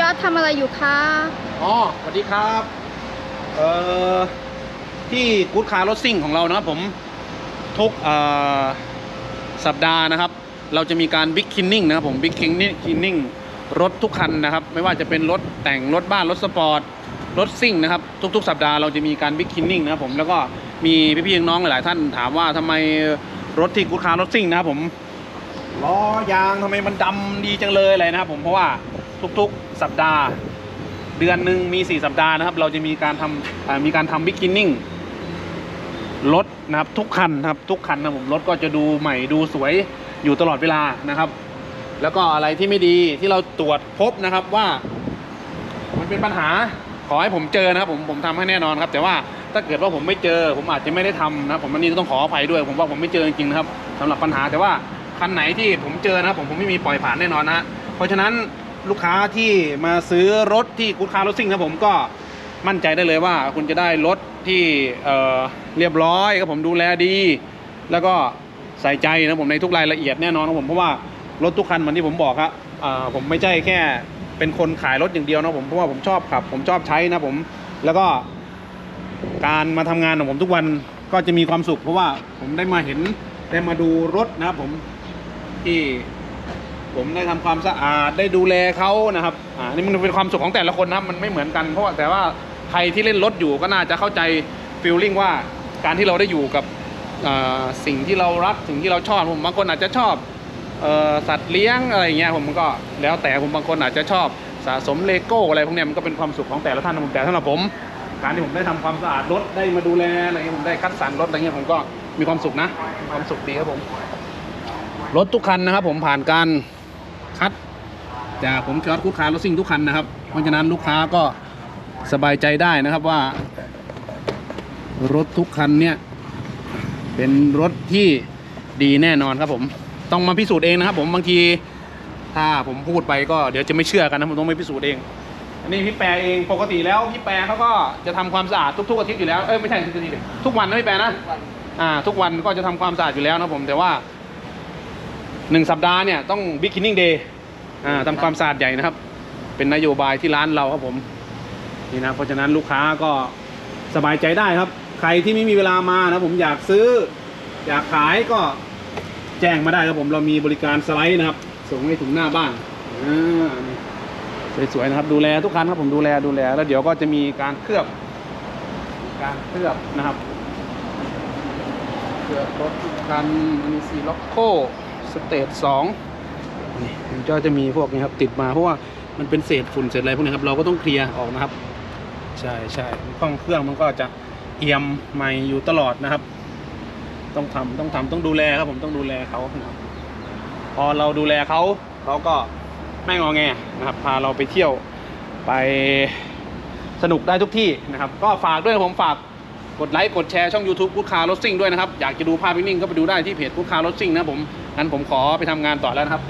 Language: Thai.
ยอดทำอะไรอยู่คะอ๋อสวัสดีครับ เอ่อ ที่กู๊ดคาร์รถซิ่งของเรานะครับผม ทุกเอ่อสัปดาห์นะครับ เราจะมีการบิ๊กคินนิ่งนะครับผมบิ๊กคินนิ่งรถทุกคันนะครับ ไม่ว่าจะเป็นรถแต่งรถบ้านรถสปอร์ตรถซิ่งนะครับ ทุก ๆ สัปดาห์เราจะมีการบิ๊กคินนิ่งนะครับผมแล้วก็มีพี่ๆน้องๆหลายๆท่านถามว่าทำไมรถที่กู๊ดคาร์รถซิ่งนะครับผมล้อยางทำไมมันดำดีจังเลยอะไรนะครับผมเพราะว่า ทุกๆ สัปดาห์ เดือนหนึ่งมี 4 สัปดาห์นะครับ เราจะมีการทำมีการทำบิ๊ก i ิ n นิ่งรถนะครับทุกคันนะครับทุกคันนะผมรถก็จะดูใหม่ดูสวยอยู่ตลอดเวลานะครับ แล้วก็อะไรที่ไม่ดีที่เราตรวจพบนะครับว่า มันเป็นปัญหาขอให้ผมเจอนะครับผมผมทำให้แน่นอนครับ แต่ว่าถ้าเกิดว่าผมไม่เจอ ผมอาจจะไม่ได้ทำนะครับผมอันนี้ต้องขออภัยด้วย ผมว่าผมไม่เจอจริงๆนะครับสำหรับปัญหาแต่ว่าคันไหนที่ผมเจอนะครับผมผมไม่มีปล่อยผ่านแน่นอนนะเพราะฉะนั้น ลูกค้าที่มาซื้อรถที่กูดคาร์รถซิ่งนะผมก็มั่นใจได้เลยว่า คุณจะได้รถที่เเรียบร้อยครับผมดูแลดี แล้วก็ใส่ใจนะผมในทุกรายละเอียดแน่นอนครับผมเพราะว่ารถทุกคันเหมือนที่ผมบอกครับผมไม่ใช่แค่เป็นคนขายรถอย่างเดียวนะผมเพราะว่าผมชอบขับ ผมชอบใช้นะผมแล้วก็การมาทำงานของผมทุกวันก็จะมีความสุข เพราะว่าผมได้มาเห็นได้มาดูรถนะครับผมที่ ผมได้ทำความสะอาดได้ดูแลเขานะครับอ่านี่มันเป็นความสุขของแต่ละคนนะครับมันไม่เหมือนกันเพราะว่าแต่ว่าใครที่เล่นรถอยู่ก็น่าจะเข้าใจฟีลลิ่งว่าการที่เราได้อยู่กับอ่าสิ่งที่เรารักสิ่งที่เราชอบผมบางคนอาจจะชอบเอ่อสัตว์เลี้ยงอะไรเงี้ยผมก็แล้วแต่ผมบางคนอาจจะชอบสะสมเลโก้อะไรพวกเนี้ยมันก็เป็นความสุขของแต่ละท่านผมแต่สำหรับผม การที่ผมได้ทำความสะอาดรถได้มาดูแลอะไรเงี้ยผมได้คัดสรรรถอะไรเงี้ยผมก็มีความสุขนะความสุขดีครับผมรถทุกคันนะครับผมผ่านการ คัด จากผมจอดคูดคารถซิ่งทุกคันนะครับ เพราะฉะนั้นลูกค้าก็สบายใจได้นะครับว่า รถทุกคันเนี่ย เป็นรถที่ดีแน่นอนครับผม ต้องมาพิสูจน์เองนะครับ ผมบางทีถ้าผมพูดไปก็เดี๋ยวจะไม่เชื่อกันนะผมต้องไปพิสูจน์เองอันนี้พี่แปรเองปกติแล้วพี่แปรเขาก็จะทำความสะอาดทุกๆอาทิตย์อยู่แล้วเอ้ยไม่ใช่ทุกอาทิตย์ทุกวันนะพี่แปรนะอ่าทุกวันก็จะทำความสะอาดอยู่แล้วนะผมแต่ว่า หนึ่งสัปดาห์เนี่ยต้องบิ๊กคินนิ่งเดย์ทำความสะอาดใหญ่นะครับ เป็นนโยบายที่ร้านเราครับผมนี่นะเพราะฉะนั้นลูกค้าก็สบายใจได้ครับ ใครที่ไม่มีเวลามานะผมอยากซื้อ อยากขายก็แจ้งมาได้ครับผมเรามีบริการสไลด์นะครับ ส่งให้ถึงหน้าบ้านสวยๆนะครับดูแลทุกคันครับผมดูแลดูแล แล้วเดี๋ยวก็จะมีการเคลือบ การเคลือบนะครับเคลือบรถทุกคันมีซีล็อกโค เตทสองนี่มันก็จะมีพวกนี้ครับติดมาเพราะว่ามันเป็นเศษฝุ่นเศษอะไรพวกนี้ครับเราก็ต้องเคลียร์ออกนะครับ ใช่ใช่ห้องเครื่องมันก็จะเอี่ยมใหม่อยู่ตลอดนะครับ ต้องทำต้องทำต้องดูแลครับผมต้องดูแลเขานะครับพอเราดูแลเขาเขาก็ไม่งอแงนะครับ พาเราไปเที่ยวไปสนุกได้ทุกที่นะครับ ก็ฝากด้วยผมฝาก กดไลค์กดแชร์ช่อง YouTube กูดคาร์รถซิ่งด้วยนะครับ อยากจะดูภาพนิ่งๆก็ไปดูได้ที่เพจกุคาร์รถซิ่งนะผมงั้นผมขอไปทำงานต่อแล้วนะครับ